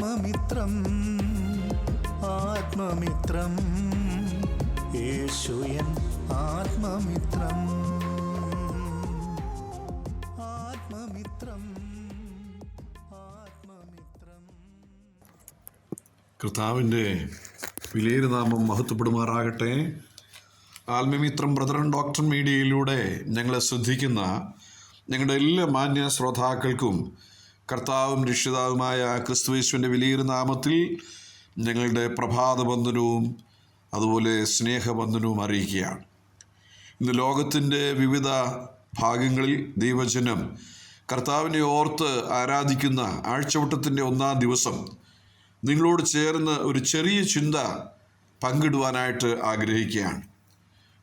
ആത്മമിത്രം ആത്മമിത്രം. യേശുയൻ ആത്മമിത്രം ആത്മമിത്രം ആത്മമിത്രം. കർത്താവിന്റെ വിലയേറെ നാമം മഹത്വപ്പെടുമാറാകട്ടെ. ആത്മമിത്രം brethren doctor മീഡിയയിലൂടെ ഞങ്ങളെ ശ്രദ്ധിക്കുന്ന ഞങ്ങളുടെ എല്ലാ മാന്യ ശ്രോതാക്കൾക്കും കർത്താവും രക്ഷിതാവുമായ ക്രിസ്തുവേശുവിന്റെ വിലയേറെ നാമത്തിൽ ഞങ്ങളുടെ പ്രഭാതബന്ധനവും അതുപോലെ സ്നേഹബന്ധനവും അറിയിക്കുകയാണ്. ഇന്ന് ലോകത്തിന്റെ വിവിധ ഭാഗങ്ങളിൽ ദൈവജനം കർത്താവിനെ ഓർത്ത് ആരാധിക്കുന്ന ആഴ്ചവട്ടത്തിന്റെ ഒന്നാം ദിവസം നിങ്ങളോട് ചേർന്ന് ഒരു ചെറിയ ചിന്ത പങ്കിടുവാനായിട്ട് ആഗ്രഹിക്കുകയാണ്.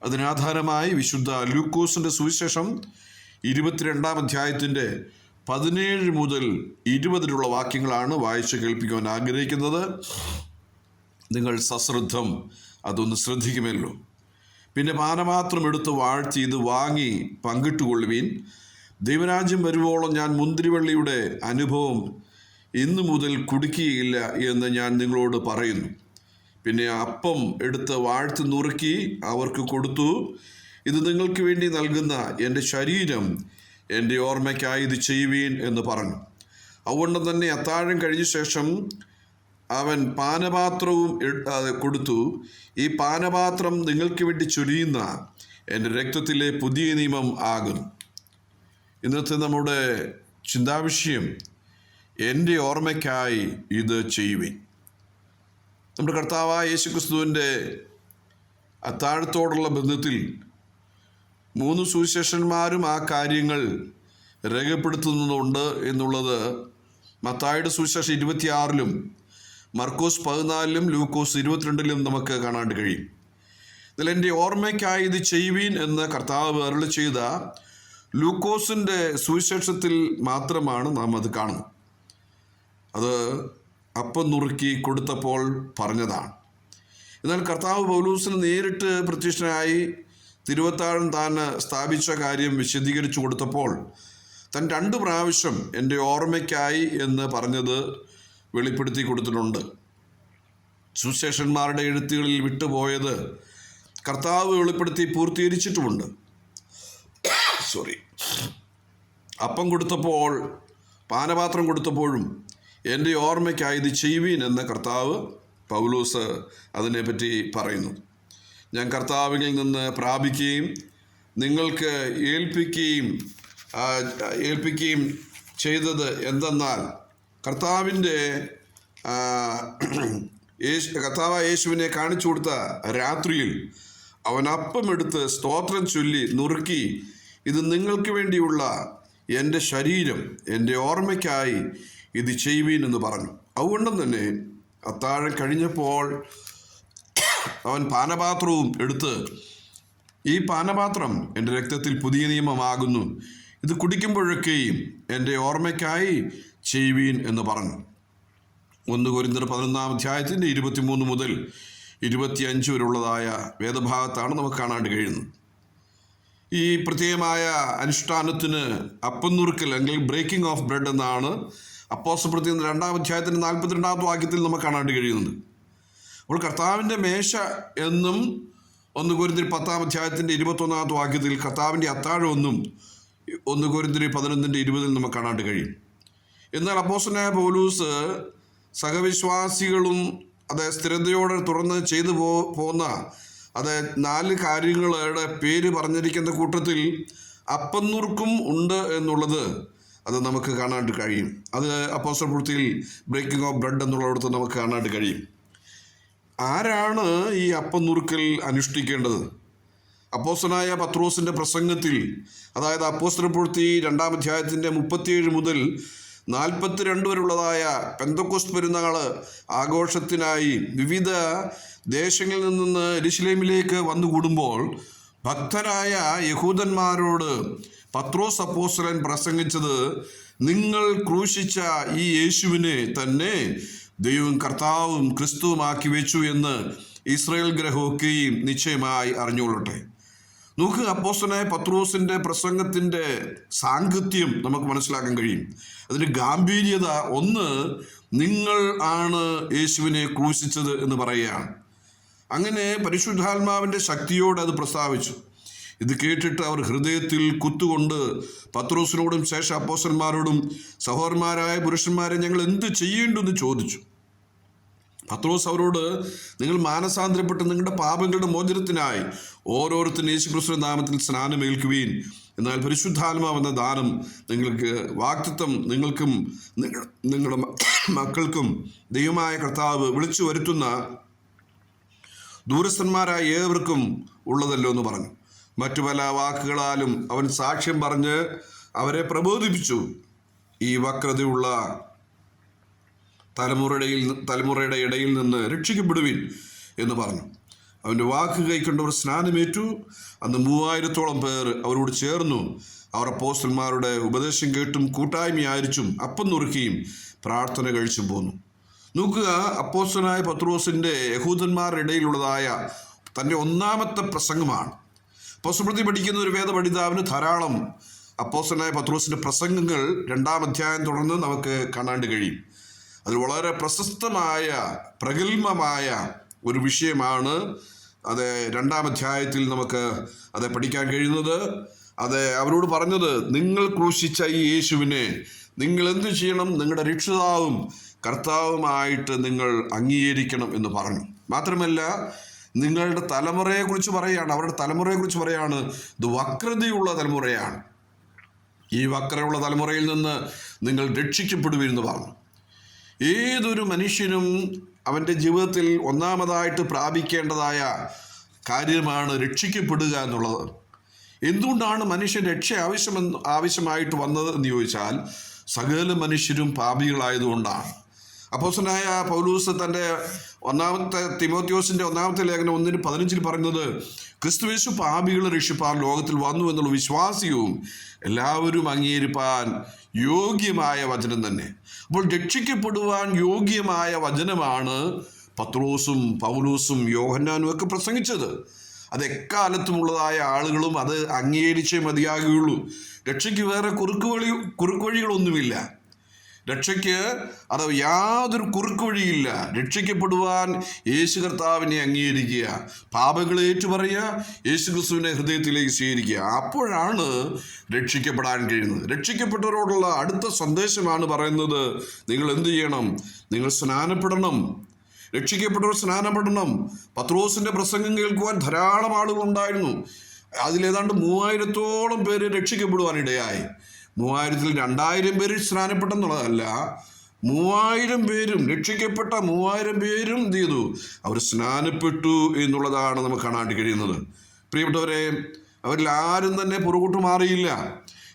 അതിനാധാരമായി വിശുദ്ധ ലൂക്കോസിന്റെ സുവിശേഷം ഇരുപത്തിരണ്ടാം അധ്യായത്തിന്റെ പതിനേഴ് മുതൽ ഇരുപതിലുള്ള വാക്യങ്ങളാണ് വായിച്ച് കേൾപ്പിക്കുവാൻ ആഗ്രഹിക്കുന്നത്. നിങ്ങൾ സശ്രദ്ധം അതൊന്ന് ശ്രദ്ധിക്കുമല്ലോ. പിന്നെ പാനപാത്രം എടുത്ത് വാഴ്ത്തി ഇത് വാങ്ങി പങ്കിട്ടുകൊള്ളുവീൻ. ദൈവരാജ്യം വരുവോളം ഞാൻ മുന്തിരിവള്ളിയുടെ അനുഭവം ഇന്നു മുതൽ കുടിക്കുകയില്ല എന്ന് ഞാൻ നിങ്ങളോട് പറയുന്നു. പിന്നെ അപ്പം എടുത്ത് വാഴ്ത്തി നുറുക്കി അവർക്ക് കൊടുത്തു. ഇത് നിങ്ങൾക്ക് വേണ്ടി നൽകുന്ന എന്റെ ശരീരം എന്റെ ഓർമ്മയ്ക്കായി ഇത് ചെയ്യുവീൻ എന്ന് പറഞ്ഞു. അതുകൊണ്ട് തന്നെ അത്താഴം കഴിഞ്ഞ ശേഷം അവൻ പാനപാത്രവും കൊടുത്തു. ഈ പാനപാത്രം നിങ്ങൾക്ക് വേണ്ടി ചൊരിയുന്ന എന്റെ രക്തത്തിലെ പുതിയ നിയമം ആകും. ഇന്നത്തെ നമ്മുടെ ചിന്താവിഷയം എന്റെ ഓർമ്മയ്ക്കായി ഇത് ചെയ്യുവിൻ. നമ്മുടെ കർത്താവായ യേശുക്രിസ്തുവിന്റെ അത്താഴത്തോടുള്ള ബന്ധത്തിൽ മൂന്ന് സുവിശേഷന്മാരും ആ കാര്യങ്ങൾ രേഖപ്പെടുത്തുന്നുണ്ട് എന്നുള്ളത് മത്തായുടെ സുവിശേഷം ഇരുപത്തിയാറിലും മർക്കോസ് പതിനാലിലും ലൂക്കോസ് ഇരുപത്തിരണ്ടിലും നമുക്ക് കാണാൻ കഴിയും. ഇതിൽ എന്റെ ഓർമ്മയ്ക്കായി ഇത് ചെയ്യുവീൻ എന്ന് കർത്താവ് വേറെ ചെയ്ത ലൂക്കോസിന്റെ സുവിശേഷത്തിൽ മാത്രമാണ് നാം അത് കാണുന്നത്. അത് അപ്പം നുറുക്കി കൊടുത്തപ്പോൾ പറഞ്ഞതാണ്. എന്നാൽ കർത്താവ് പൗലൂസിന് നേരിട്ട് പ്രത്യക്ഷനായി തിരുവത്താഴം താൻ സ്ഥാപിച്ച കാര്യം വിശദീകരിച്ചു കൊടുത്തപ്പോൾ താൻ രണ്ട് പ്രാവശ്യം എന്റെ ഓർമ്മയ്ക്കായി എന്ന് പറഞ്ഞത് വെളിപ്പെടുത്തി കൊടുത്തിട്ടുണ്ട്. സുശേഷന്മാരുടെ എഴുത്തുകളിൽ വിട്ടുപോയത് കർത്താവ് വെളിപ്പെടുത്തി പൂർത്തീകരിച്ചിട്ടുമുണ്ട്. സോറി അപ്പം കൊടുത്തപ്പോൾ പാനപാത്രം കൊടുത്തപ്പോഴും എന്റെ ഓർമ്മയ്ക്കായി ഇത് ചെയ്യുവീൻ എന്ന കർത്താവ് പൗലൂസ് അതിനെപ്പറ്റി പറയുന്നു. ഞാൻ കർത്താവിൽ നിന്ന് പ്രാപിക്കുകയും നിങ്ങൾക്ക് ഏൽപ്പിക്കുകയും ഏൽപ്പിക്കുകയും ചെയ്തത് എന്തെന്നാൽ കർത്താവിന്റെ യേശു കർത്താവ് യേശുവിനെ കാണിച്ചു കൊടുത്ത രാത്രിയിൽ അവൻ അപ്പമെടുത്ത് സ്തോത്രം ചൊല്ലി നുറുക്കി ഇത് നിങ്ങൾക്ക് വേണ്ടിയുള്ള എന്റെ ശരീരം എന്റെ ഓർമ്മയ്ക്കായി ഇത് ചെയ്യുവീൻ എന്ന് പറഞ്ഞു. അതുകൊണ്ടും തന്നെ അത്താഴം കഴിഞ്ഞപ്പോൾ അവൻ പാനപാത്രവും എടുത്ത് ഈ പാനപാത്രം എന്റെ രക്തത്തിൽ പുതിയ നിയമമാകുന്നു. ഇത് കുടിക്കുമ്പോഴൊക്കെയും എന്റെ ഓർമ്മയ്ക്കായി ചെയ്യുവീൻ എന്ന് പറഞ്ഞു. ഒന്ന് കുരിന്തർ പതിനൊന്നാം അധ്യായത്തിന്റെ ഇരുപത്തിമൂന്ന് മുതൽ ഇരുപത്തിയഞ്ച് വരെയുള്ളതായ വേദഭാഗത്താണ് നമുക്ക് കാണാണ്ട് കഴിയുന്നത്. ഈ പ്രത്യേകമായ അനുഷ്ഠാനത്തിന് അപ്പം നുറുക്കൽ അല്ലെങ്കിൽ ബ്രേക്കിംഗ് ഓഫ് ബ്രെഡ് എന്നാണ് അപ്പോസപ്പെടുത്തിയ രണ്ടാം അധ്യായത്തിന്റെ നാൽപ്പത്തിരണ്ടാമത്തെ വാക്യത്തിൽ നമുക്ക് കാണാണ്ട് കഴിയുന്നത്. അപ്പോൾ കർത്താവിന്റെ മേശ എന്നും ഒന്ന് കുരുന്തിരി പത്താം അധ്യായത്തിന്റെ ഇരുപത്തൊന്നാമത്തെ വാക്യത്തിൽ കർത്താവിന്റെ അത്താഴം ഒന്നും കുരുന്തിരി പതിനൊന്നിന്റെ ഇരുപതിൽ നമുക്ക് കാണാൻ കഴിയും. എന്നാൽ അപ്പോസനായ പോലൂസ് സഹവിശ്വാസികളും അത് സ്ഥിരതയോടെ തുറന്ന് ചെയ്തു പോ പോകുന്ന അത് നാല് കാര്യങ്ങളുടെ പേര് പറഞ്ഞിരിക്കുന്ന കൂട്ടത്തിൽ അപ്പന്നൂർക്കും ഉണ്ട് എന്നുള്ളത് അത് നമുക്ക് കാണാണ്ട് കഴിയും. അത് അപ്പോസ്റ്റൽ പൂർത്തിയിൽ ബ്രേക്കിംഗ് ഓഫ് ബ്രെഡ് എന്നുള്ളടത്ത് നമുക്ക് കാണാണ്ട് കഴിയും. ആരാണ് ഈ അപ്പം നുറുക്കൽ അനുഷ്ഠിക്കേണ്ടത്? അപ്പോസ്റ്റനായ പത്രോസിന്റെ പ്രസംഗത്തിൽ അതായത് അപ്പോസ്റ്റർ പൂർത്തി രണ്ടാം അധ്യായത്തിന്റെ മുപ്പത്തിയേഴ് മുതൽ നാൽപ്പത്തിരണ്ട് വരെയുള്ളതായ പെന്തക്കോസ് പെരുന്നാൾ ആഘോഷത്തിനായി വിവിധ ദേശങ്ങളിൽ നിന്ന് എരിശിലേമിലേക്ക് വന്നുകൂടുമ്പോൾ ഭക്തരായ യഹൂദന്മാരോട് പത്രോസ് അപ്പോസ്റ്റലൻ പ്രസംഗിച്ചത് നിങ്ങൾ ക്രൂശിച്ച ഈ യേശുവിനെ തന്നെ ദൈവം കർത്താവും ക്രിസ്തുവുമാക്കി വെച്ചു എന്ന് ഇസ്രയേൽ ഗ്രഹമൊക്കെയും നിശ്ചയമായി അറിഞ്ഞുകൊള്ളട്ടെ. നോക്ക് അപ്പോസ്റ്റനായ പത്രോസിന്റെ പ്രസംഗത്തിന്റെ സാങ്കത്യം നമുക്ക് മനസ്സിലാക്കാൻ കഴിയും. അതിന്റെ ഗാംഭീര്യത ഒന്ന് നിങ്ങൾ ആണ് യേശുവിനെ ക്രൂശിച്ചത് എന്ന് പറയുകയാണ്. അങ്ങനെ പരിശുദ്ധാത്മാവിന്റെ ശക്തിയോടെ അത് പ്രസ്താവിച്ചു. ഇത് കേട്ടിട്ട് അവർ ഹൃദയത്തിൽ കുത്തുകൊണ്ട് പത്രോസിനോടും ശേഷ അപ്പോസന്മാരോടും സഹോദരന്മാരായ പുരുഷന്മാരെ ഞങ്ങൾ എന്ത് ചെയ്യേണ്ടെന്ന് ചോദിച്ചു. പത്രോസ് അവരോട് നിങ്ങൾ മാനസാന്തരപ്പെട്ട് നിങ്ങളുടെ പാപങ്ങളുടെ മോചനത്തിനായി ഓരോരുത്തരും യേശുക്രിസ്തു നാമത്തിൽ സ്നാനമേൽക്കുവീൻ. എന്നാൽ പരിശുദ്ധാത്മാവെന്ന ദാനം നിങ്ങൾക്ക് വാക്തിത്വം നിങ്ങൾക്കും നിങ്ങൾ നിങ്ങളുടെ മക്കൾക്കും ദൈവമായ കർത്താവ് വിളിച്ചു വരുത്തുന്ന ദൂരസ്ഥന്മാരായ ഏവർക്കും ഉള്ളതല്ലോ എന്ന് പറഞ്ഞു. മറ്റു പല വാക്കുകളാലും അവൻ സാക്ഷ്യം പറഞ്ഞ് അവരെ പ്രബോധിപ്പിച്ചു. ഈ വക്രതയുള്ള തലമുറയുടെ തലമുറയുടെ ഇടയിൽ നിന്ന് രക്ഷിക്കപ്പെടുവിൻ എന്ന് പറഞ്ഞു. അവന്റെ വാക്ക് കൈക്കൊണ്ടവർ സ്നാനമേറ്റു. അന്ന് മൂവായിരത്തോളം പേർ അവരോട് ചേർന്നു. അവർ അപ്പോസ്റ്റന്മാരുടെ ഉപദേശം കേട്ടും കൂട്ടായ്മയായിരിച്ചും അപ്പം നുറുക്കിയും പ്രാർത്ഥന കഴിച്ചു പോന്നു. നോക്കുക അപ്പോസ്റ്റനായ പത്രോസിന്റെ യഹൂദന്മാരുടെ ഇടയിലുള്ളതായ തന്റെ ഒന്നാമത്തെ പ്രസംഗമാണ്. അപ്പോസ്തപ്രതി പഠിക്കുന്ന ഒരു വേദപഠിതാവിന് ധാരാളം അപ്പോസനായ പത്രോസിന്റെ പ്രസംഗങ്ങൾ രണ്ടാം അധ്യായം തുടർന്ന് നമുക്ക് കാണാണ്ട് കഴിയും. അതിൽ വളരെ പ്രശസ്തമായ പ്രഗത്ഭമായ ഒരു വിഷയമാണ് അത് രണ്ടാം അധ്യായത്തിൽ നമുക്ക് അത് പഠിക്കാൻ കഴിയുന്നത്. അത് അവരോട് പറഞ്ഞത് നിങ്ങൾ ക്രൂശിച്ച ഈ യേശുവിനെ നിങ്ങൾ എന്ത് ചെയ്യണം? നിങ്ങളുടെ രക്ഷിതാവും കർത്താവുമായിട്ട് നിങ്ങൾ അംഗീകരിക്കണം എന്ന് പറഞ്ഞു. മാത്രമല്ല നിങ്ങളുടെ തലമുറയെക്കുറിച്ച് പറയുകയാണ്. അവരുടെ തലമുറയെക്കുറിച്ച് പറയുകയാണ്. ഇത് വക്രതയുള്ള തലമുറയാണ്. ഈ വക്രയുള്ള തലമുറയിൽ നിന്ന് നിങ്ങൾ രക്ഷിക്കപ്പെടുവരുന്നു പറഞ്ഞു. ഏതൊരു മനുഷ്യനും അവന്റെ ജീവിതത്തിൽ ഒന്നാമതായിട്ട് പ്രാപിക്കേണ്ടതായ കാര്യമാണ് രക്ഷിക്കപ്പെടുക എന്നുള്ളത്. എന്തുകൊണ്ടാണ് മനുഷ്യൻ രക്ഷ ആവശ്യമെന്ന് ആവശ്യമായിട്ട് വന്നത് എന്ന് ചോദിച്ചാൽ സകല മനുഷ്യരും പാപികളായതുകൊണ്ടാണ്. അപ്പോസനായ പൗലൂസ് തന്റെ ഒന്നാമത്തെ തിമോത്യോസിന്റെ ഒന്നാമത്തെ ലേഖനം ഒന്നിന് പതിനഞ്ചിൽ പറയുന്നത് ക്രിസ്തുവേശു പാപികളെ രക്ഷിപ്പാൻ ലോകത്തിൽ വന്നു എന്നുള്ള വിശ്വാസിയും എല്ലാവരും അംഗീകരിപ്പാൻ യോഗ്യമായ വചനം തന്നെ. അപ്പോൾ രക്ഷിക്കപ്പെടുവാൻ യോഗ്യമായ വചനമാണ് പത്രോസും പൗലൂസും യോഹന്നാനും ഒക്കെ പ്രസംഗിച്ചത്. അത് എക്കാലത്തുമുള്ളതായ ആളുകളും അത് അംഗീകരിച്ചേ മതിയാകുകയുള്ളൂ. രക്ഷയ്ക്ക് വേറെ കുറുക്ക് വഴി കുറുക്ക് വഴികളൊന്നുമില്ല. രക്ഷയ്ക്ക് അത് യാതൊരു കുറുക്ക് വഴിയില്ല. രക്ഷിക്കപ്പെടുവാൻ യേശു കർത്താവിനെ അംഗീകരിക്കുക. പാപങ്ങളെ ഏറ്റുപറയുക യേശു ക്രിസ്തുവിനെ ഹൃദയത്തിലേക്ക് സ്വീകരിക്കുക. അപ്പോഴാണ് രക്ഷിക്കപ്പെടാൻ കഴിയുന്നത്. രക്ഷിക്കപ്പെട്ടവരോടുള്ള അടുത്ത സന്ദേശമാണ് പറയുന്നത് നിങ്ങൾ എന്ത് ചെയ്യണം? നിങ്ങൾ സ്നാനപ്പെടണം. രക്ഷിക്കപ്പെട്ടവർ സ്നാനപ്പെടണം. പത്രോസിന്റെ പ്രസംഗം കേൾക്കുവാൻ ധാരാളം ആളുകൾ ഉണ്ടായിരുന്നു. അതിലേതാണ്ട് മൂവായിരത്തോളം പേര് രക്ഷിക്കപ്പെടുവാനിടയായി. മൂവായിരത്തിൽ രണ്ടായിരം പേര് സ്നാനപ്പെട്ടെന്നുള്ളതല്ല മൂവായിരം പേരും രക്ഷിക്കപ്പെട്ട മൂവായിരം പേരും എന്ത് ചെയ്തു? അവർ സ്നാനപ്പെട്ടു എന്നുള്ളതാണ് നമുക്ക് കാണാൻ കഴിയുന്നത്. പ്രിയപ്പെട്ടവരെ അവരിൽ ആരും തന്നെ പുറകോട്ട് മാറിയില്ല.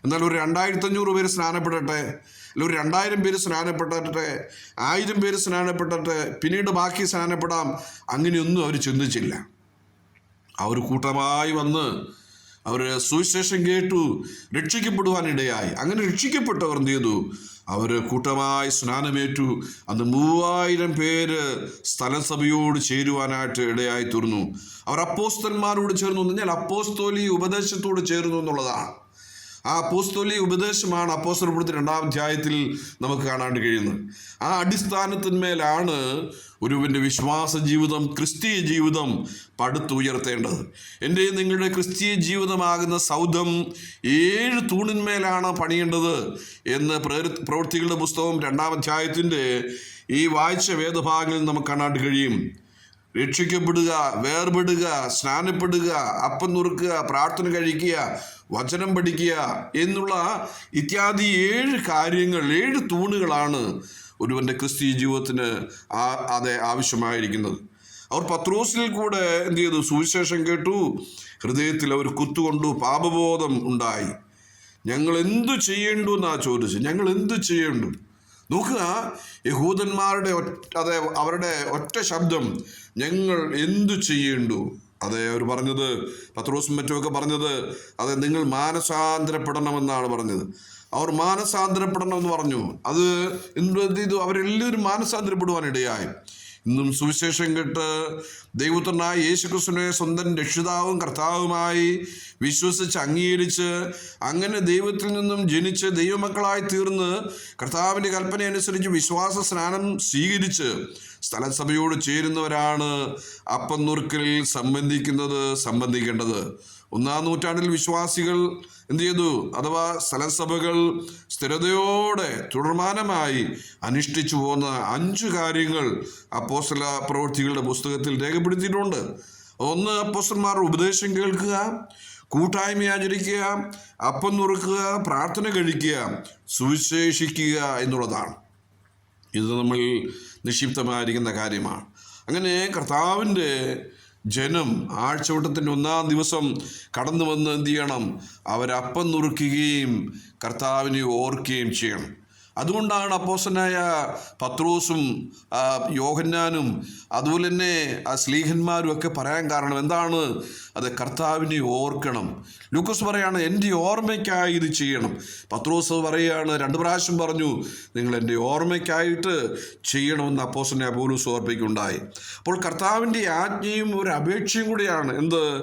എന്നാൽ ഒരു രണ്ടായിരത്തി അഞ്ഞൂറ് പേര് സ്നാനപ്പെടട്ടെ അല്ല ഒരു രണ്ടായിരം പേര് സ്നാനപ്പെടട്ടെ ആയിരം പേര് സ്നാനപ്പെടട്ടെ പിന്നീട് ബാക്കി സ്നാനപ്പെടാം അങ്ങനെയൊന്നും അവർ ചിന്തിച്ചില്ല. അവർ കൂട്ടമായി വന്ന് അവർ സുവിശേഷം കേട്ടു രക്ഷിക്കപ്പെടുവാനിടയായി. അങ്ങനെ രക്ഷിക്കപ്പെട്ടവർ എന്ത് ചെയ്തു? അവർ കൂട്ടമായി സ്നാനമേറ്റു. അന്ന് മൂവായിരം പേര് സ്ഥലസഭയോട് ചേരുവാനായിട്ട് ഇടയായി തീർന്നു. അവർ അപ്പോസ്തന്മാരോട് ചേർന്നു. എന്ന് പറഞ്ഞാൽ അപ്പോസ്തോലി ഉപദേശത്തോട് ചേർന്നു എന്നുള്ളതാണ്. ആ അപ്പോസ്തോലി ഉപദേശമാണ് അപ്പോസ്തലപ്പെടുത്തി രണ്ടാം അധ്യായത്തിൽ നമുക്ക് കാണാൻ കഴിയുന്നത്. ആ അടിസ്ഥാനത്തിന്മേലാണ് ഒരുവിന്റെ വിശ്വാസ ജീവിതം ക്രിസ്തീയ ജീവിതം പടുത്തുയർത്തേണ്ടത്. എന്റെ നിങ്ങളുടെ ക്രിസ്തീയ ജീവിതമാകുന്ന സൗധം ഏഴ് തൂണിന്മേലാണ് പണിയേണ്ടത് എന്ന് പ്രവൃത്തികളുടെ പുസ്തകം രണ്ടാം അധ്യായത്തിന്റെ ഈ വായിച്ച വേദഭാഗങ്ങളിൽ നമുക്ക് കാണാൻ കഴിയും. രക്ഷിക്കപ്പെടുക വേർപെടുക സ്നാനപ്പെടുക അപ്പം നുറുക്കുക പ്രാർത്ഥന കഴിക്കുക വചനം പഠിക്കുക എന്നുള്ള ഇത്യാദി ഏഴ് കാര്യങ്ങൾ ഏഴ് തൂണുകളാണ് ഒരുവന്റെ ക്രിസ്തീയ ജീവിതത്തിന് ആ അതെ ആവശ്യമായിരിക്കുന്നത്. അവർ പത്രോസിൽ കൂടെ എന്ത് ചെയ്തു? സുവിശേഷം കേട്ടു. ഹൃദയത്തിൽ അവർ കുത്തുകൊണ്ടു പാപബോധം ഉണ്ടായി. ഞങ്ങൾ എന്തു ചെയ്യേണ്ടു എന്നാ ചോദിച്ചു. ഞങ്ങൾ എന്തു ചെയ്യേണ്ടു? നോക്കുക. യഹൂദന്മാരുടെ അതെ അവരുടെ ഒറ്റ ശബ്ദം ഞങ്ങൾ എന്തു ചെയ്യേണ്ടു? അതെ അവർ പറഞ്ഞത് പത്രോസും മറ്റുമൊക്കെ പറഞ്ഞത് അതെ നിങ്ങൾ മാനസാന്തരപ്പെടണമെന്നാണ് പറഞ്ഞത്. അവർ മാനസാന്തരപ്പെടണം എന്ന് പറഞ്ഞു. അത് എന്ത് ചെയ്തു അവരെല്ലാവരും മാനസാന്തരപ്പെടുവാനിടയായി. ഇന്നും സുവിശേഷം കേട്ട് ദൈവത്തിനായ യേശുക്രിസ്തുവിനെ സ്വന്തം രക്ഷിതാവും കർത്താവുമായി വിശ്വസിച്ച് അംഗീകരിച്ച് അങ്ങനെ ദൈവത്തിൽ നിന്നും ജനിച്ച് ദൈവമക്കളായി തീർന്ന് കർത്താവിന്റെ കൽപ്പന അനുസരിച്ച് വിശ്വാസ സ്നാനം സ്വീകരിച്ച് സ്ഥലസഭയോട് ചേരുന്നവരാണ് അപ്പം നുറുക്കലിൽ സംബന്ധിക്കുന്നത് സംബന്ധിക്കേണ്ടത്. ഒന്നാം നൂറ്റാണ്ടിൽ വിശ്വാസികൾ എന്ത് ചെയ്തു? അഥവാ സ്ഥലസഭകൾ സ്ഥിരതയോടെ തുടർമാനമായി അനുഷ്ഠിച്ചു പോകുന്ന അഞ്ച് കാര്യങ്ങൾ അപ്പോസ്തല പ്രവർത്തികളുടെ പുസ്തകത്തിൽ രേഖപ്പെടുത്തിയിട്ടുണ്ട്. ഒന്ന് അപ്പോസ്റ്റന്മാരുടെ ഉപദേശം കേൾക്കുക കൂട്ടായ്മ ആചരിക്കുക അപ്പം നുറുക്കുക പ്രാർത്ഥന കഴിക്കുക സുവിശേഷിക്കുക എന്നുള്ളതാണ്. ഇത് നമ്മൾ നിക്ഷിപ്തമായിരിക്കുന്ന കാര്യമാണ്. അങ്ങനെ കർത്താവിന്റെ ജനം ആഴ്ചവട്ടത്തിന്റെ ഒന്നാം ദിവസം കടന്നു വന്ന് എന്ത് ചെയ്യണം? അവരപ്പം നുറുക്കുകയും കർത്താവിനെ ഓർക്കുകയും ചെയ്യണം. അതുകൊണ്ടാണ് അപ്പോസനായ പത്രോസും യോഹന്നാനും അതുപോലെ തന്നെ ആ സ്ലീഹന്മാരും ഒക്കെ പറയാൻ കാരണം എന്താണ്? അത് കർത്താവിനെ ഓർക്കണം. ലൂക്കോസ് പറയാണ് എന്റെ ഓർമ്മയ്ക്കായി ഇത് ചെയ്യണം. പത്രോസ് പറയുകയാണ് രണ്ട് പ്രാവശ്യം പറഞ്ഞു നിങ്ങൾ എന്റെ ഓർമ്മയ്ക്കായിട്ട് ചെയ്യണമെന്ന് അപ്പോസനെ അപോലൂസ് ഓർപ്പിക്കുണ്ടായി. അപ്പോൾ കർത്താവിന്റെ ആജ്ഞയും ഒരു അപേക്ഷയും കൂടിയാണ് എന്ത്?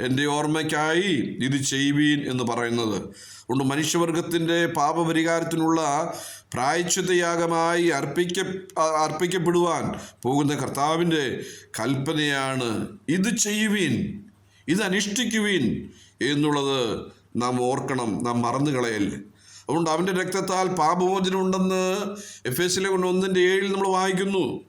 എന്റെ ഓർമ്മയ്ക്കായി ഇത് ചെയ്യുവീൻ എന്ന് പറയുന്നത്. അതുകൊണ്ട് മനുഷ്യവർഗത്തിന്റെ പാപപരിഹാരത്തിനുള്ള പ്രായച്ചിത്തയാഗമായി അർപ്പിക്ക അർപ്പിക്കപ്പെടുവാൻ പോകുന്ന കർത്താവിന്റെ കൽപ്പനയാണ് ഇത് ചെയ്യുവീൻ. ഇത് അനുഷ്ഠിക്കുവീൻ എന്നുള്ളത് നാം ഓർക്കണം നാം മറന്നു കളയല്ലേ അതുകൊണ്ട് അവന്റെ രക്തത്താൽ പാപമോചനം ഉണ്ടെന്ന് എഫ് എസിലെ ഒന്നിന്റെ ഏഴിൽ നമ്മൾ വായിക്കുന്നു.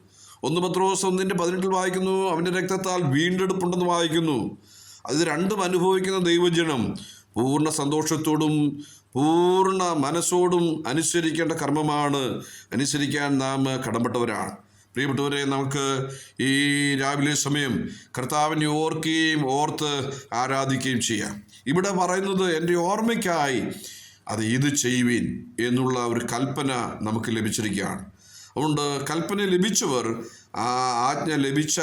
ഒന്ന് പത്രോസ് ഒന്നിന്റെ പതിനെട്ടിൽ വായിക്കുന്നു അവന്റെ രക്തത്താൽ വീണ്ടെടുപ്പുണ്ടെന്ന് വായിക്കുന്നു. അത് രണ്ടും അനുഭവിക്കുന്ന ദൈവജനം പൂർണ സന്തോഷത്തോടും പൂർണ മനസ്സോടും അനുസരിക്കേണ്ട കർമ്മമാണ്. അനുസരിക്കാൻ നാം കടമ്പെട്ടവരാണ് പ്രിയപ്പെട്ടവരെ നമുക്ക് ഈ രാവിലെ സമയം കർത്താവിനെ ഓർക്കുകയും ഓർത്ത് ആരാധിക്കുകയും ചെയ്യാം. ഇവിടെ പറയുന്നത് എന്റെ ഓർമ്മയ്ക്കായി അത് ഇത് ചെയ്യുവീൻ എന്നുള്ള ഒരു കൽപ്പന നമുക്ക് ലഭിച്ചിരിക്കുകയാണ്. അതുകൊണ്ട് കൽപ്പന ലഭിച്ചവർ ആ ആജ്ഞ ലഭിച്ച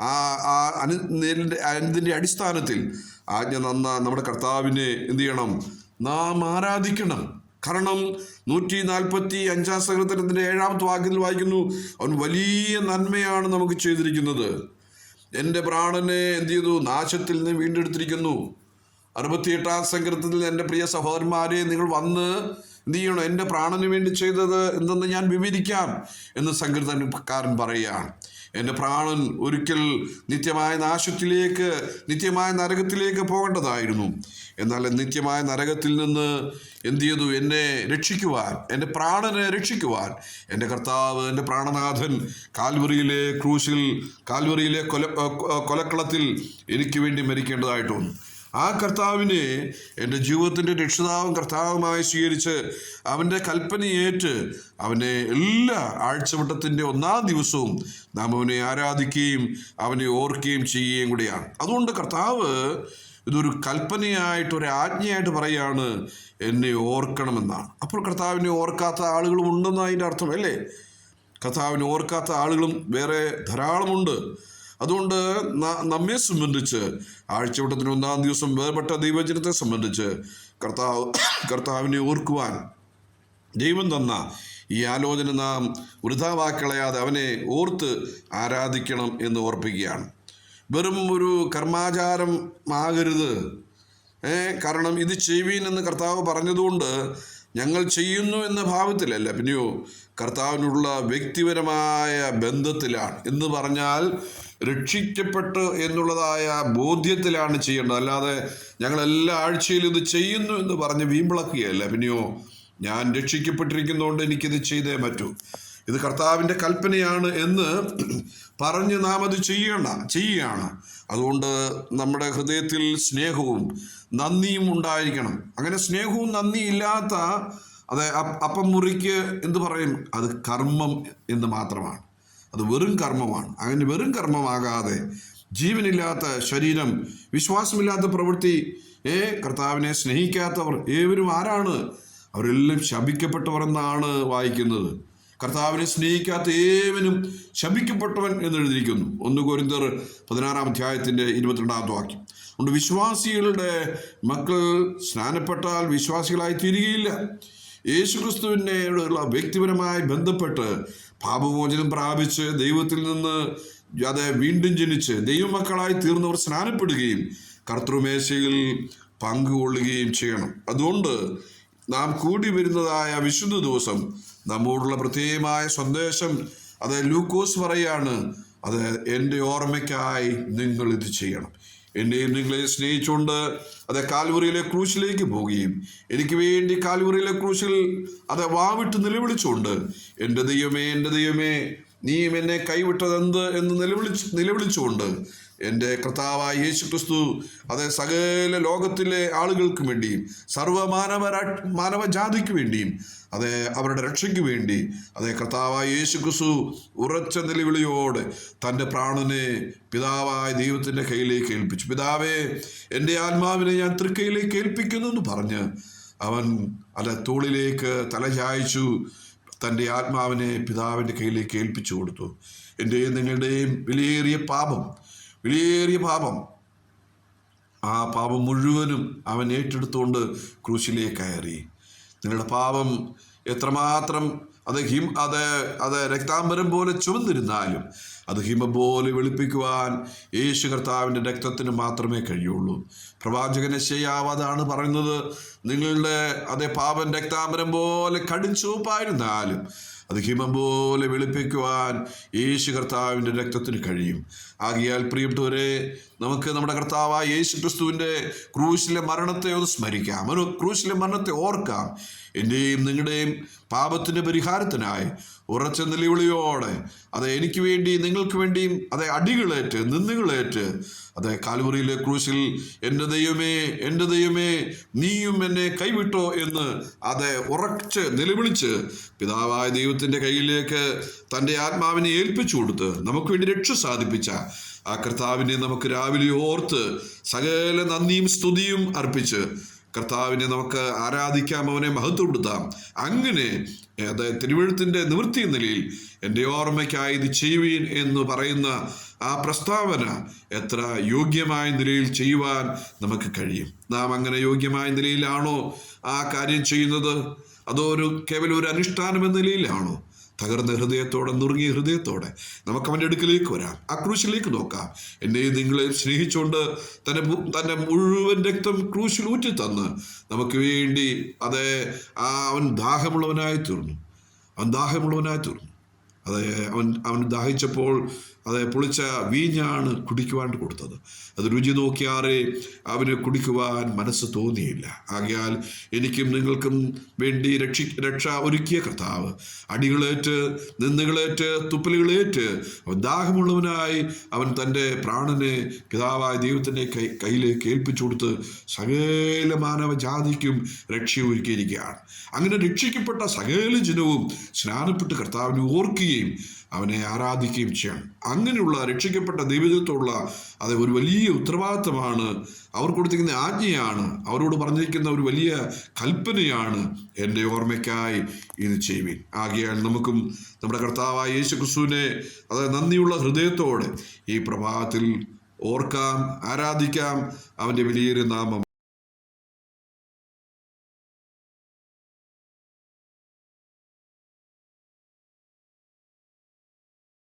ആ ആ അനു അടിസ്ഥാനത്തിൽ ആജ്ഞ നന്ന നമ്മുടെ കർത്താവിനെ എന്ത് ചെയ്യണം? നാം ആരാധിക്കണം. കാരണം നൂറ്റി നാൽപ്പത്തി അഞ്ചാം സഹൃദനത്തിന്റെ ഏഴാമത്തെ വാക്യത്തിൽ വായിക്കുന്നു അവൻ വലിയ നന്മയാണ് നമുക്ക് ചെയ്തിരിക്കുന്നത്. എന്റെ പ്രാണനെ എന്തു ചെയ്തു? നാശത്തിൽ നിന്ന് വീണ്ടെടുത്തിരിക്കുന്നു. അറുപത്തിയെട്ടാം സങ്കീർത്തനത്തിൽ എന്റെ പ്രിയ സഹോദരന്മാരെ നിങ്ങൾ വന്ന് എന്ത് ചെയ്യണം? എന്റെ പ്രാണന് വേണ്ടി ചെയ്തത് എന്തെന്ന് ഞാൻ വിവരിക്കാം എന്ന് സങ്കീർത്തനക്കാരൻ പറയുകയാണ്. എന്റെ പ്രാണൻ ഒരിക്കൽ നിത്യമായ നാശത്തിലേക്ക് നിത്യമായ നരകത്തിലേക്ക് പോകേണ്ടതായിരുന്നു. എന്നാൽ നിത്യമായ നരകത്തിൽ നിന്ന് എന്തു ചെയ്തു? എന്നെ രക്ഷിക്കുവാൻ എന്റെ പ്രാണനെ രക്ഷിക്കുവാൻ. എന്റെ കർത്താവ് എന്റെ പ്രാണനാഥൻ കാൽവറിയിലെ ക്രൂശിൽ കാൽവറിയിലെ കൊല കൊലക്കളത്തിൽ എനിക്ക് വേണ്ടി മരിക്കേണ്ടതായിട്ട് വന്നു ആ കർത്താവിനെ എന്റെ ജീവിതത്തിന്റെ രക്ഷിതാവും കർത്താവുമായി സ്വീകരിച്ച് അവന്റെ കൽപ്പനയേറ്റ് അവനെ എല്ലാ ആഴ്ചവട്ടത്തിന്റെ ഒന്നാം ദിവസവും നാം അവനെ ആരാധിക്കുകയും അവനെ ഓർക്കുകയും ചെയ്യുകയും കൂടിയാണ്. അതുകൊണ്ട് കർത്താവ് ഇതൊരു കൽപ്പനയായിട്ട് ഒരു ആജ്ഞയായിട്ട് പറയുകയാണ് എന്നെ ഓർക്കണമെന്നാണ്. അപ്പോൾ കർത്താവിനെ ഓർക്കാത്ത ആളുകളും ഉണ്ടെന്ന് അതിന്റെ അർത്ഥം അല്ലേ? കർത്താവിനെ ഓർക്കാത്ത ആളുകളും വേറെ ധാരാളമുണ്ട്. അതുകൊണ്ട് നമ്മെ സംബന്ധിച്ച് ആഴ്ചവട്ടത്തിന് ഒന്നാം ദിവസം വേർപെട്ട ദൈവജനത്തെ സംബന്ധിച്ച് കർത്താവ് കർത്താവിനെ ഓർക്കുവാൻ ദൈവം തന്ന ഈ ആലോചന നാം വൃഥാവാക്കളയാതെ അവനെ ഓർത്ത് ആരാധിക്കണം എന്ന് ഓർപ്പിക്കുകയാണ്. വെറും ഒരു കർമാചാരം ആകരുത്. കാരണം ഇത് ചെയ്യുവീൻ എന്ന് കർത്താവ് പറഞ്ഞതുകൊണ്ട് ഞങ്ങൾ ചെയ്യുന്നു എന്ന ഭാവത്തിലല്ല. പിന്നെയോ കർത്താവിനുള്ള വ്യക്തിപരമായ ബന്ധത്തിലാണ്. എന്ന് പറഞ്ഞാൽ രക്ഷിക്കപ്പെട്ടു എന്നുള്ളതായ ബോധ്യത്തിലാണ് ചെയ്യേണ്ടത്. അല്ലാതെ ഞങ്ങൾ എല്ലാ ആഴ്ചയിലും ഇത് ചെയ്യുന്നു എന്ന് പറഞ്ഞ് വീമ്പിളക്കുകയല്ല. പിന്നെയോ ഞാൻ രക്ഷിക്കപ്പെട്ടിരിക്കുന്നതുകൊണ്ട് എനിക്കിത് ചെയ്തേ പറ്റൂ. ഇത് കർത്താവിന്റെ കൽപ്പനയാണ് എന്ന് പറഞ്ഞ് നാം അത് ചെയ്യണ്ട ചെയ്യുകയാണ്. അതുകൊണ്ട് നമ്മുടെ ഹൃദയത്തിൽ സ്നേഹവും നന്ദിയും ഉണ്ടായിരിക്കണം. അങ്ങനെ സ്നേഹവും നന്ദിയും ഇല്ലാത്ത അത് അപ്പം മുറിക്ക് എന്ത് പറയും? അത് കർമ്മം എന്ന് മാത്രമാണ്. അത് വെറും കർമ്മമാണ്. അങ്ങനെ വെറും കർമ്മമാകാതെ ജീവനില്ലാത്ത ശരീരം വിശ്വാസമില്ലാത്ത പ്രവൃത്തി ഏ കർത്താവിനെ സ്നേഹിക്കാത്തവർ ഏവരും ആരാണ്? അവരെല്ലാം ശപിക്കപ്പെട്ടവർ എന്നാണ് വായിക്കുന്നത്. കർത്താവിനെ സ്നേഹിക്കാത്ത ഏവനും ശപിക്കപ്പെട്ടവൻ എന്ന് എഴുതിയിരിക്കുന്നു. ഒന്ന് കോരിന്തർ പതിനാറാം അധ്യായത്തിന്റെ ഇരുപത്തിരണ്ടാമത്തെ വാക്യം. അതുകൊണ്ട് വിശ്വാസികളുടെ മക്കൾ സ്നാനപ്പെട്ടാൽ വിശ്വാസികളായി തീരുകയില്ല. യേശുക്രിസ്തുവിനോടുള്ള വ്യക്തിപരമായി ബന്ധപ്പെട്ട് പാപമോചനം പ്രാപിച്ച് ദൈവത്തിൽ നിന്ന് അത് വീണ്ടും ജനിച്ച് ദൈവമക്കളായി തീർന്നവർ സ്നാനപ്പെടുകയും കർത്തൃമേശയിൽ പങ്കുകൊള്ളുകയും ചെയ്യണം. അതുകൊണ്ട് നാം കൂടി വരുന്നതായ വിശുദ്ധ ദിവസം നമ്മോടുള്ള പ്രത്യേകമായ സന്ദേശം അത് ലൂക്കോസ് പറയാണ് അത് എന്റെ ഓർമ്മയ്ക്കായി നിങ്ങൾ ഇത് ചെയ്യണം. എന്നെയും നിങ്ങളെ സ്നേഹിച്ചുകൊണ്ട് അത് കാൽവറിയിലെ ക്രൂശിലേക്ക് പോവുകയും എനിക്ക് വേണ്ടി കാൽവറിയിലെ ക്രൂശിൽ അത് വാവിട്ട് നിലവിളിച്ചുകൊണ്ട് എന്റെ ദൈവമേ എന്റെ ദൈവമേ നീയും എന്നെ കൈവിട്ടതെന്ത് എന്ന് നിലവിളിച്ച് നിലവിളിച്ചുകൊണ്ട് എന്റെ കർത്താവായ യേശു ക്രിസ്തു അത് സകല ലോകത്തിലെ ആളുകൾക്ക് വേണ്ടിയും സർവമാനവ മാനവജാതിക്ക് വേണ്ടിയും അതെ അവരുടെ രക്ഷയ്ക്ക് വേണ്ടി അതെ കർത്താവായ യേശു ക്രിസ്തു ഉറച്ച നിലവിളിയോടെ തന്റെ പ്രാണനെ പിതാവായ ദൈവത്തിന്റെ കയ്യിലേക്ക് ഏൽപ്പിച്ചു. പിതാവേ എന്റെ ആത്മാവിനെ ഞാൻ തൃക്കൈയിലേക്ക് ഏൽപ്പിക്കുന്നു എന്ന് പറഞ്ഞ് അവൻ അല്ല തോളിലേക്ക് തലചായ്ച്ചു തന്റെ ആത്മാവിനെ പിതാവിന്റെ കയ്യിലേക്ക് ഏൽപ്പിച്ചു കൊടുത്തു. എന്റെയും നിങ്ങളുടെയും വിലയേറിയ പാപം വിലയേറിയ പാപം. ആ പാപം മുഴുവനും അവൻ ഏറ്റെടുത്തുകൊണ്ട് ക്രൂശിലേക്ക് കയറി. നിങ്ങളുടെ പാപം എത്രമാത്രം അത് ഹിം അത് അത് രക്താംബരം പോലെ ചുമന്നിരുന്നാലും അത് ഹിമ പോലെ വെളുപ്പിക്കുവാൻ യേശു കർത്താവിന്റെ രക്തത്തിന് മാത്രമേ കഴിയുള്ളൂ. പ്രവാചകനെ ചെയ്യാവതാണ് പറയുന്നത്. നിങ്ങളുടെ അതേ പാപം രക്താംബരം പോലെ കടുംചുവപ്പായിരുന്നാലും അത് ഹിമം പോലെ വെളുപ്പിക്കുവാൻ യേശു കർത്താവിന്റെ രക്തത്തിന് കഴിയും. ആകിയാൽ പ്രിയപ്പെട്ടവരെ നമുക്ക് നമ്മുടെ കർത്താവായ യേശു ക്രിസ്തുവിന്റെ ക്രൂശിലെ മരണത്തെ ഒന്ന് സ്മരിക്കാം. ഒരു ക്രൂശിലെ മരണത്തെ ഓർക്കാം. എന്റെയും നിങ്ങളുടെയും പാപത്തിന്റെ പരിഹാരത്തിനായി ഉറച്ച നിലവിളിയോടെ അത് എനിക്ക് വേണ്ടി നിങ്ങൾക്ക് വേണ്ടിയും അതെ അടികളേറ്റ് നിന്നുകളേറ്റ് അതെ കാൽവറിയിലെ ക്രൂശിൽ എന്റെ ദൈവമേ എന്റെ ദൈവമേ നീയും എന്നെ കൈവിട്ടോ എന്ന് അതെ ഉറച്ച് നിലവിളിച്ച് പിതാവായ ദൈവത്തിന്റെ കയ്യിലേക്ക് തന്റെ ആത്മാവിനെ ഏൽപ്പിച്ചു കൊടുത്ത് നമുക്ക് വേണ്ടി രക്ഷ സാധിപ്പിച്ച ആ കർത്താവിനെ നമുക്ക് രാവിലെ ഓർത്ത് സകല നന്ദിയും സ്തുതിയും അർപ്പിച്ച് കർത്താവിനെ നമുക്ക് ആരാധിക്കാം അവനെ മഹത്വപ്പെടുത്താം. അങ്ങനെ തിരുവഴുത്തിന്റെ നിവൃത്തി നിലയിൽ എന്റെ ഓർമ്മയ്ക്കായി ഇത് ചെയ്യുവീൻ എന്ന് പറയുന്ന ആ പ്രസ്താവന എത്ര യോഗ്യമായ നിലയിൽ ചെയ്യുവാൻ നമുക്ക് കഴിയും. നാം അങ്ങനെ യോഗ്യമായ നിലയിലാണോ ആ കാര്യം ചെയ്യുന്നത്? അതോ ഒരു കേവലം ഒരു അനുഷ്ഠാനം എന്ന നിലയിലാണോ? തകർന്ന ഹൃദയത്തോടെ നുറുങ്ങിയ ഹൃദയത്തോടെ നമുക്ക് അവന്റെ അടുക്കിലേക്ക് വരാം. ആ ക്രൂശിലേക്ക് നോക്കാം. എന്നെയും നിങ്ങളെയും സ്നേഹിച്ചുകൊണ്ട് തന്നെ തന്റെ മുഴുവൻ രക്തം ക്രൂശിൽ ഊറ്റി തന്ന് നമുക്ക് വേണ്ടി അത് ആ അവൻ ദാഹമുള്ളവനായി തീർന്നു. അവൻ ദാഹമുള്ളവനായി തീർന്നു. അതെ അവൻ അവൻ ദാഹിച്ചപ്പോൾ അതെ പുളിച്ച വീഞ്ഞാണ് കുടിക്കുവാൻ കൊടുത്തത്. അത് രുചി നോക്കിയാറെ അവന് കുടിക്കുവാൻ മനസ്സ് തോന്നിയില്ല. ആകയാൽ എനിക്കും നിങ്ങൾക്കും വേണ്ടി രക്ഷി രക്ഷ ഒരുക്കിയ കർത്താവ്. അടികളേറ്റ് നിന്നുകളേറ്റ് തുപ്പലുകളേറ്റ് അവൻ ദാഹമുള്ളവനായി അവൻ തന്റെ പ്രാണനെ പിതാവായ ദൈവത്തിന്റെ കൈ കയ്യിലേക്ക് ഏൽപ്പിച്ചു കൊടുത്ത് സകല മാനവ ജാതിക്കും രക്ഷ ഒരുക്കിയിരിക്കുകയാണ്. അങ്ങനെ രക്ഷിക്കപ്പെട്ട സകല ജനവും സ്നാനപ്പെട്ട് കർത്താവിനെ ഓർക്കുകയും അവനെ ആരാധിക്കുകയും ചെയ്യണം. അങ്ങനെയുള്ള രക്ഷിക്കപ്പെട്ട ദൈവജനത്തോടുള്ള അത് ഒരു വലിയ ഉത്തരവാദിത്തമാണ്. അവർ കൊടുത്തിരിക്കുന്ന ആജ്ഞയാണ് അവരോട് പറഞ്ഞിരിക്കുന്ന ഒരു വലിയ കൽപ്പനയാണ് എന്റെ ഓർമ്മയ്ക്കായി ഇത് ചെയ്യുവിൻ. ആകയാൽ നമുക്കും നമ്മുടെ കർത്താവായ യേശു ക്രിസ്തുവിനെ അത് നന്ദിയുള്ള ഹൃദയത്തോടെ ഈ പ്രഭാതത്തിൽ ഓർക്കാം ആരാധിക്കാം. അവന്റെ വലിയൊരു നാമം